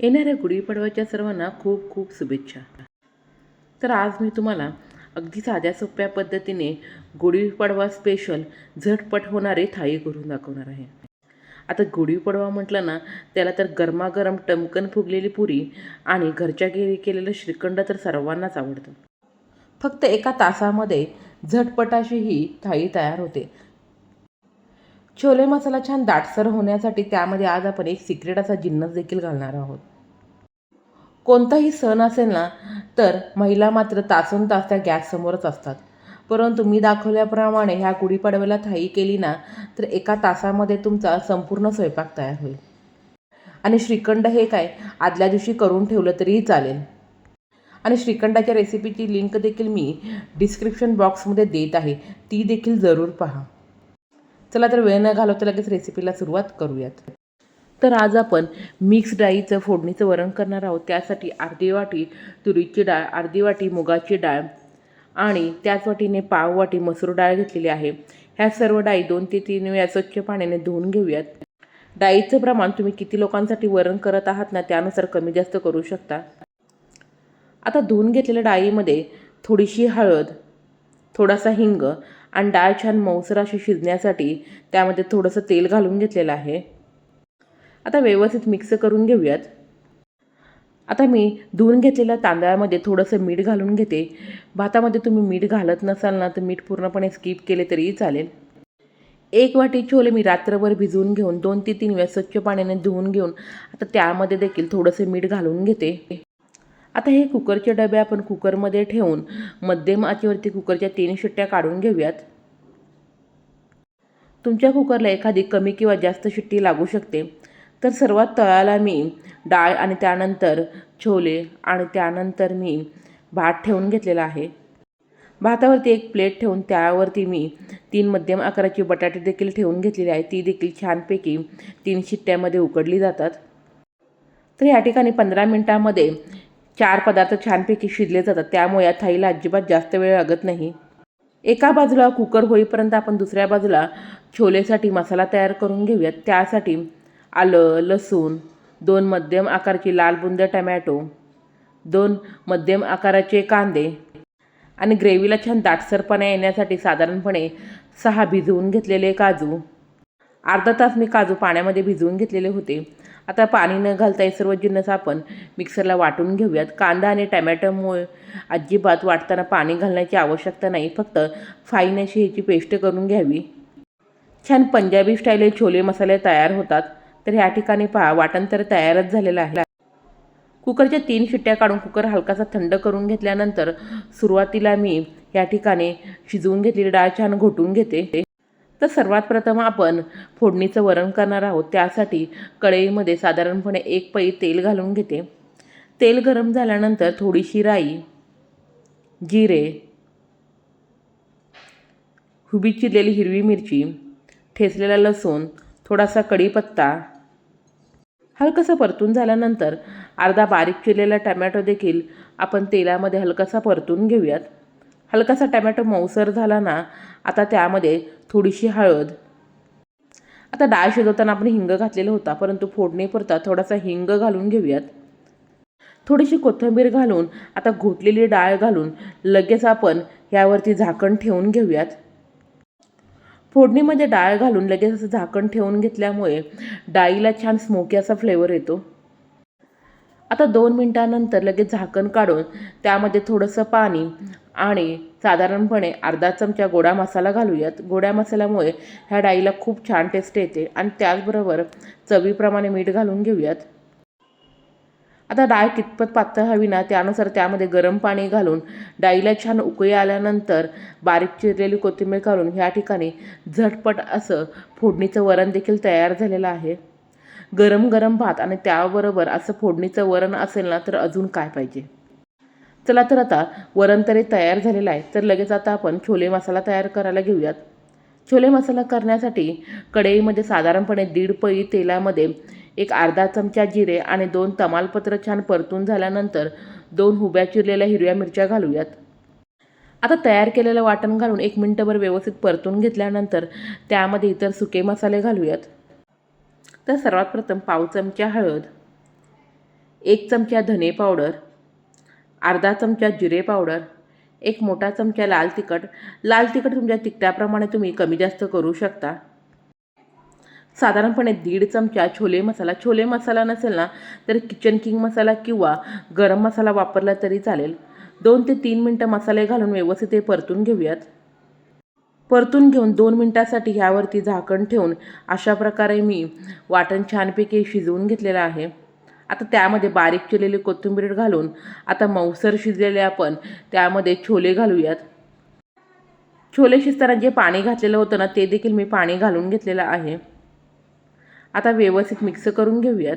येणाऱ्या गुढीपाडव्याच्या सर्वांना खूप खूप शुभेच्छा. तर आज मी तुम्हाला अगदी साध्या सोप्या पद्धतीने गुढीपाडवा स्पेशल झटपट होणारे थाळी करून दाखवणार आहे. आता गुढीपाडवा म्हटलं ना त्याला तर गरमागरम टमकन फुगलेली पुरी आणि घरच्या घरी केलेलं श्रीखंड तर सर्वांनाच आवडतं. फक्त एका तासामध्ये झटपटाशी ही थाळी तयार होते. छोले मसाला छान दाटसर होण्यासाठी त्यामध्ये आज आपण एक सिक्रेट असा जिन्नस देखील घालणार आहोत. कोणताही सण असेल ना तर महिला मात्र तासून तास त्या गॅससमोरच असतात. परंतु मी दाखवल्याप्रमाणे ह्या गुढीपाडव्याला थाई केली ना तर एका तासामध्ये तुमचा संपूर्ण स्वयंपाक तयार होईल. आणि श्रीखंड हे काय आदल्या दिवशी करून ठेवलं तरीही चालेल. आणि श्रीखंडाच्या रेसिपीची लिंक देखील मी डिस्क्रिप्शन बॉक्समध्ये देत आहे ती देखील जरूर पहा. चला तर वेळ न घालवता लगेच रेसिपीला सुरुवात करूयात. तर आज आपण मिक्स डाळीचं फोडणीचं वरण करणार आहोत. त्यासाठी अर्धी वाटी तुरीची डाळ अर्धी वाटी मुगाची डाळ आणि त्याच वाटीने पाव वाटी मसूर डाळ घेतलेली आहे. ह्या सर्व डाळी दोन ते तीन वेळा स्वच्छ पाण्याने धुवून घेऊयात. डाळीचं प्रमाण तुम्ही किती लोकांसाठी वरण करत आहात ना त्यानुसार कमी जास्त करू शकता. आता धुवून घेतलेल्या डाळीमध्ये थोडीशी हळद थोडासा हिंग आणि डाळ छान मऊसर अशी शिजण्यासाठी त्यामध्ये थोडंसं तेल घालून घेतलेलं आहे. आता व्यवस्थित मिक्स करून घेऊयात. आता मी धुवून घेतलेल्या तांदळामध्ये थोडंसं मीठ घालून घेते. भातामध्ये तुम्ही मीठ घालत नसाल ना तर मीठ पूर्णपणे स्किप केले तरीही चालेल. एक वाटी छोले मी रात्रभर भिजवून घेऊन दोन ते तीन वेळा स्वच्छ पाण्याने धुवून घेऊन आता त्यामध्ये देखील थोडंसं मीठ घालून घेते. आता हे कुकरचे डबे आपण कुकरमध्ये ठेवून मध्यम आचेवरती कुकरच्या तीन शिट्ट्या काढून घेऊयात. तुमच्या कुकरला एखादी कमी किंवा जास्त शिट्टी लागू शकते. तर सर्वात तळाला मी डाळ आणि त्यानंतर छोले आणि त्यानंतर मी भात ठेवून घेतलेला आहे. भातावरती एक प्लेट ठेवून त्यावरती मी तीन मध्यम आकाराची बटाटे देखील ठेवून घेतलेली आहे. ती देखील छानपैकी तीन शिट्ट्यामध्ये उकडली जातात. तर या ठिकाणी पंधरा मिनटामध्ये चार पदार्थ छानपैकी शिजले जातात. त्यामुळे या थाईला अजिबात जास्त वेळ लागत नाही. एका बाजूला कुकर होईपर्यंत आपण दुसऱ्या बाजूला छोलेसाठी मसाला तयार करून घेऊयात. त्यासाठी आलं लसूण दोन मध्यम आकाराची लाल बुंद टमॅटो दोन मध्यम आकाराचे कांदे आणि ग्रेव्हीला छान दाटसरपणा येण्यासाठी साधारणपणे सहा भिजवून घेतलेले काजू. अर्धा तास मी काजू पाण्यामध्ये भिजवून घेतलेले होते. आता पाणी न घालता हे सर्व जिन्नस आपण मिक्सरला वाटून घेऊयात. कांदा आणि टमॅटोमुळे अजिबात वाटताना पाणी घालण्याची आवश्यकता नाही. फक्त फाईन अशी ह्याची पेस्ट करून घ्यावी. छान पंजाबी स्टाईल छोले मसाले तयार होतात. तर ह्या ठिकाणी पहा वाटण तर तयारच झालेलं आहे. कुकरच्या तीन शिट्ट्या काढून कुकर हलकासा थंड करून घेतल्यानंतर सुरुवातीला मी या ठिकाणी शिजवून घेतलेली डाळ छान घोटून घेते. तर सर्वात प्रथम आपण फोडणीचं वरण करणार आहोत. त्यासाठी कढईमध्ये साधारणपणे एक पई तेल घालून घेते. तेल गरम झाल्यानंतर थोडीशी राई जिरे हुबी चिरलेली हिरवी मिरची ठेचलेला लसूण थोडासा कढीपत्ता हलकंसं परतून झाल्यानंतर अर्धा बारीक चिरलेला टमॅटो देखील आपण तेलामध्ये हलकासा परतून घेऊयात. हलकासा टमॅटो मऊसर झाला ना आता त्यामध्ये थोडीशी हळद. आता डाळ शिजवताना आपण हिंग घातलेला होता परंतु फोडणीपुरता थोडासा हिंग घालून घेऊयात. थोडीशी कोथिंबीर घालून आता घोटलेली डाळ घालून लगेच आपण यावरती झाकण ठेवून घेऊयात. फोडणीमध्ये डाळ घालून लगेच असं झाकण ठेवून घेतल्यामुळे डाळीला छान स्मोकी असा फ्लेवर येतो. आता दोन मिनटानंतर लगेच झाकण काढून त्यामध्ये थोडंसं पाणी आणि साधारणपणे अर्धा चमचा गोडा मसाला घालूयात. गोड्या मसाल्यामुळे ह्या डाळीला खूप छान टेस्ट येते आणि त्याचबरोबर चवीप्रमाणे मीठ घालून घेऊयात. आता डाळ कितपत पातळ हवी ना त्यानुसार त्यामध्ये गरम पाणी घालून डाळीला छान उकळी आल्यानंतर बारीक चिरलेली कोथिंबीर घालून ह्या ठिकाणी झटपट असं फोडणीचं वरण देखील तयार झालेलं आहे. गरम गरम भात आणि त्याबरोबर असं फोडणीचं वरण असेल ना तर अजून काय पाहिजे? चला तर आता वरण तरी तयार झालेलं आहे तर लगेच आता आपण छोले मसाला तयार करायला घेऊयात. छोले मसाला करण्यासाठी कढईमध्ये साधारणपणे दीड पळी तेलामध्ये एक अर्धा चमचा जिरे आणि दोन तमालपत्र छान परतून झाल्यानंतर दोन हुब्या चिरलेल्या हिरव्या मिरच्या घालूयात. आता तयार केलेलं वाटण घालून एक मिनटभर व्यवस्थित परतून घेतल्यानंतर त्यामध्ये इतर सुके मसाले घालूयात. तर सर्वात प्रथम पाव चमचा हळद एक चमचा धने पावडर अर्धा चमचा जिरे पावडर एक मोठा चमचा लाल तिखट. लाल तिखट तुमच्या तिखटाप्रमाणे तुम्ही कमी जास्त करू शकता. साधारणपणे दीड चमचा छोले मसाला. छोले मसाला नसेल ना तर किचन किंग मसाला किंवा गरम मसाला वापरला तरी चालेल. दोन ते तीन मिनटं मसाले घालून व्यवस्थित हे परतून घेऊयात. परतून घेऊन दोन मिनटासाठी ह्यावरती झाकण ठेवून अशा प्रकारे मी वाटण छानपैकी शिजवून घेतलेलं आहे. आता त्यामध्ये बारीक चिरलेली कोथिंबीर घालून आता मऊसर शिजलेले आपण त्यामध्ये छोले घालूयात. छोले शिजताना जे पाणी घातलेलं होतं ना ते देखील मी पाणी घालून घेतलेलं आहे. आता व्यवस्थित मिक्स करून घेऊयात.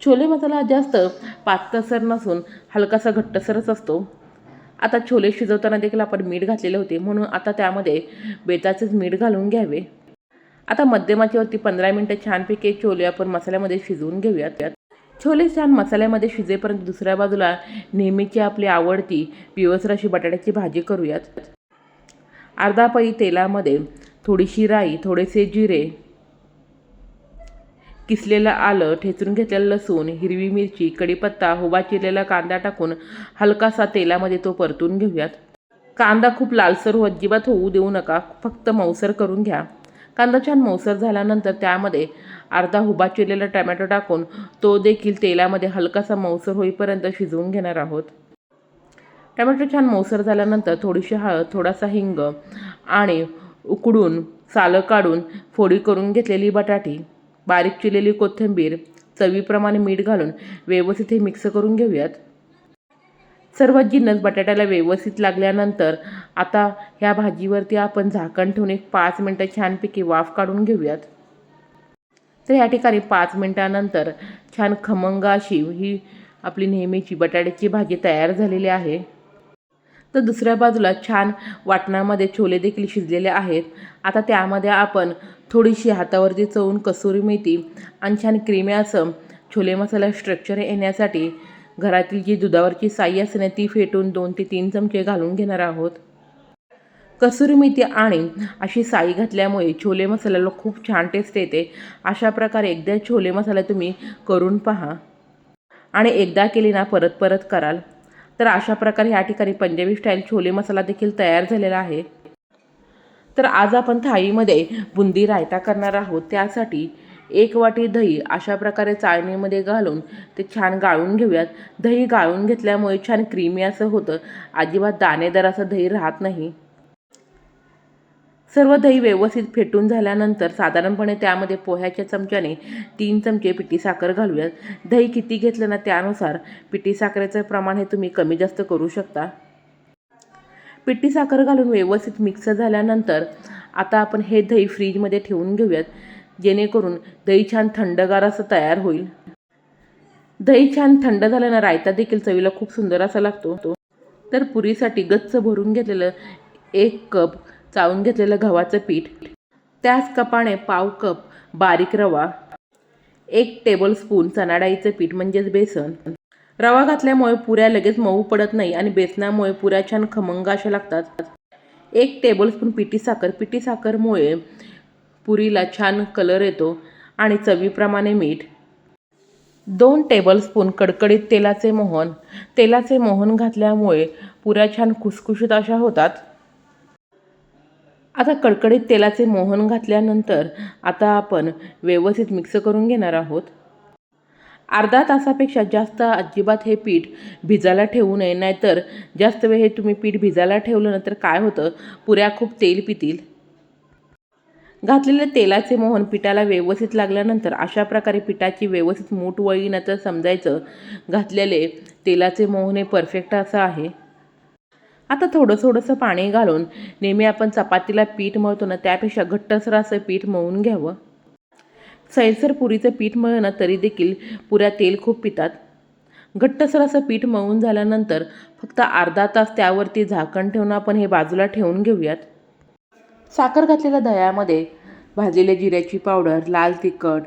छोले मसाला जास्त पातळसर नसून हलकासा घट्टसरच असतो. आता छोले शिजवताना देखील आपण मीठ घातलेले होते. म्हणून आता त्यामध्ये बेताचेच मीठ घालून घ्यावे. आता मध्यमाच्यावरती पंधरा मिनटं छानपैकी छोले आपण मसाल्यामध्ये शिजवून घेऊयात. छोले छान मसाल्यामध्ये शिजेपर्यंत दुसऱ्या बाजूला नेहमीची आपली आवडती पिवसराशी बटाट्याची भाजी करूयात. अर्धा पई तेलामध्ये थोडीशी राई थोडेसे जिरे किसलेलं आलं ठेचून घेतलेलं लसूण हिरवी मिरची कढीपत्ता हुबा चिरलेला कांदा टाकून हलकासा तेलामध्ये तो परतून घेऊयात. कांदा खूप लालसर हो अजिबात होऊ देऊ नका फक्त मऊसर करून घ्या. कांदा छान मऊसर झाल्यानंतर त्यामध्ये अर्धा हुबा चिरलेला टमॅटो टाकून तो देखील तेलामध्ये हलकासा मऊसर होईपर्यंत शिजवून घेणार आहोत. टमॅटो छान मऊसर झाल्यानंतर थोडीशी हळद थोडासा हिंग आणि उकडून सालं काढून फोडी करून घेतलेली बटाटी. बारीक चिरलेली कोथिंबीर चवीप्रमाणे मीठ घालून व्यवस्थित हे मिक्स करून घेऊयात. सर्व जिन्नस बटाट्याला व्यवस्थित लागल्यानंतर आता ह्या भाजीवरती आपण झाकण ठेवून एक पाच मिनटं छानपैकी वाफ काढून घेऊयात. तर या ठिकाणी पाच मिनटानंतर छान खमंग अशी ही आपली नेहमीची बटाट्याची भाजी तयार झालेली आहे. तर दुसऱ्या बाजूला छान वाटणामध्ये छोले देखील शिजलेले आहेत. आता त्यामध्ये आपण थोडीशी हातावरती चवून कसुरी मेथी आणि छान क्रीमी असं छोले मसाला स्ट्रक्चर येण्यासाठी घरातील जी दुधावरची साई असते ना ती फेटून दोन ते तीन चमचे घालून घेणार आहोत. कसुरी मेथी आणि अशी साई घातल्यामुळे छोले मसाल्याला खूप छान टेस्ट येते. अशा प्रकारे एकदा छोले मसाला तुम्ही करून पहा. आणि एकदा केली ना परत परत कराल. तर अशा प्रकारे या ठिकाणी पंजाबी स्टाईल छोले मसाला देखील तयार झालेला आहे. तर आज आपण थाळीमध्ये बुंदी रायता करणार आहोत. त्यासाठी एक वाटी दही अशा प्रकारे चाळणीमध्ये घालून ते छान गाळून घेऊयात. दही गाळून घेतल्यामुळे छान क्रीमी असं होतं. अजिबात दाणेदार असं दही राहत नाही. सर्व दही व्यवस्थित फेटून झाल्यानंतर साधारणपणे त्यामध्ये पोह्याच्या चमच्याने तीन चमचे पिठी साखर घालूयात. दही किती घेतलं ना त्यानुसार पिठी साखरेचं प्रमाण हे तुम्ही कमी जास्त करू शकता. पिठी साखर घालून व्यवस्थित मिक्स झाल्यानंतर आता आपण हे दही फ्रीजमध्ये ठेवून घेऊयात. जेणेकरून दही छान थंडगार असं तयार होईल. दही छान थंड झाल्यानं रायता देखील चवीला खूप सुंदर असा लागतो. तर पुरीसाठी गच्च भरून घेतलेलं एक कप चाळून घेतलेलं गव्हाचं पीठ त्याच कपाने पाव कप बारीक रवा एक टेबलस्पून चणाडाईचं पीठ म्हणजेच बेसन. रवा घातल्यामुळे पुऱ्या लगेच मऊ पडत नाही आणि बेसनामुळे पुऱ्या छान खमंग अशा लागतात. एक टेबलस्पून पिठी साखर पिठी साखरमुळे पुरीला छान कलर येतो आणि चवीप्रमाणे मीठ. दोन टेबलस्पून कडकडीत तेलाचे मोहन तेलाचे मोहन घातल्यामुळे पुऱ्या छान खुसखुशीत अशा होतात. आता कडकडीत तेलाचे मोहन घातल्यानंतर आता आपण व्यवस्थित मिक्स करून घेणार आहोत. अर्धा तासापेक्षा जास्त अजिबात हे पीठ भिजायला ठेवू नये नाहीतर जास्त वेळ हे तुम्ही पीठ भिजायला ठेवलं ना तर काय होतं? पुऱ्या खूप तेल पितील. घातलेले तेलाचे मोहन पिठाला व्यवस्थित लागल्यानंतर अशा प्रकारे पिठाची व्यवस्थित मूठ वळी तर समजायचं. घातलेले तेलाचे मोहन हे परफेक्ट असं आहे. आता थोडं थोडंसं पाणी घालून नेहमी आपण चपातीला पीठ मळतो ना त्यापेक्षा घट्टसर असं पीठ मळून घ्यावं. सैलसर पुरीचं पीठ मळलं ना तरी देखील पुऱ्या तेल खूप पितात. घट्टसर असं पीठ मळून झाल्यानंतर फक्त अर्धा तास त्यावरती झाकण ठेवून आपण हे बाजूला ठेवून घेऊयात. साखर घातलेल्या दह्यामध्ये भाजलेल्या जिऱ्याची पावडर लाल तिखट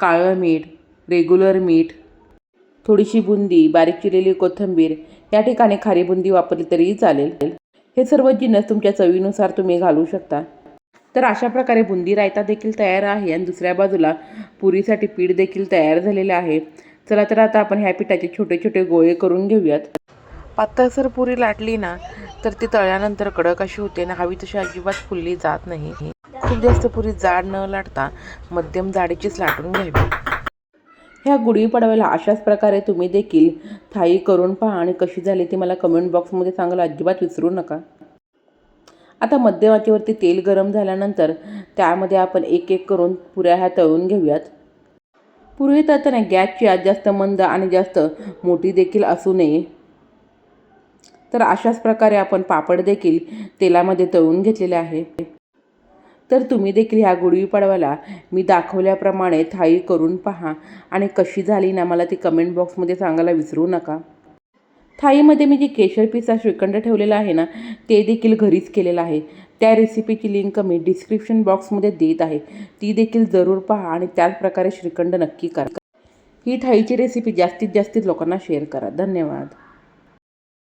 काळं मीठ रेग्युलर मीठ थोडीशी बुंदी बारीक चिरलेली कोथिंबीर या ठिकाणी खारी बुंदी वापरली तरीही चालेल. हे सर्व जिन्नस तुमच्या चवीनुसार तुम्ही घालू शकता. तर अशा प्रकारे बुंदी रायता देखील तयार आहे आणि दुसऱ्या बाजूला पुरीसाठी पीठ देखील तयार झालेले आहे. चला तर आता आपण ह्या पिठाचे छोटे छोटे गोळे करून घेऊयात. पातळसर पुरी लाटली ना तर ती तळल्यानंतर कडक अशी होते ना हवी तशी अजिबात फुलली जात नाही. खूप जास्त पुरी जाड न लाटता मध्यम जाडीचीच लाटून घ्यावी. ह्या गुढीपाडव्याला अशाच प्रकारे तुम्ही देखील थाई करून पहा आणि कशी झाली ती मला कमेंट बॉक्समध्ये सांगायला अजिबात विसरू नका. आता मध्यमाचीवरती तेल गरम झाल्यानंतर त्यामध्ये आपण एक एक करून पुऱ्या ह्या तळून घेऊयात. पुरी तळताना गॅसची आज जास्त मंद आणि जास्त मोठी देखील असू नये. तर अशाच प्रकारे आपण पापड देखील तेलामध्ये तळून घेतलेले आहे. तर तुम्ही देखील ह्या गुढीपाडव्याला मी दाखवल्याप्रमाणे थाळी करून पहा. आणि कशी झाली ना मला ती कमेंट बॉक्समध्ये सांगायला विसरू नका. थाळीमध्ये मी जे केशर पिसा श्रीखंड ठेवलेला आहे ना ते देखील घरीच केलेलं आहे. त्या रेसिपीची लिंक मी डिस्क्रिप्शन बॉक्समध्ये देत आहे. ती देखील जरूर पहा आणि त्याच प्रकारे श्रीखंड नक्की करा. ही थाळीची रेसिपी जास्तीत जास्त लोकांना शेअर करा. धन्यवाद.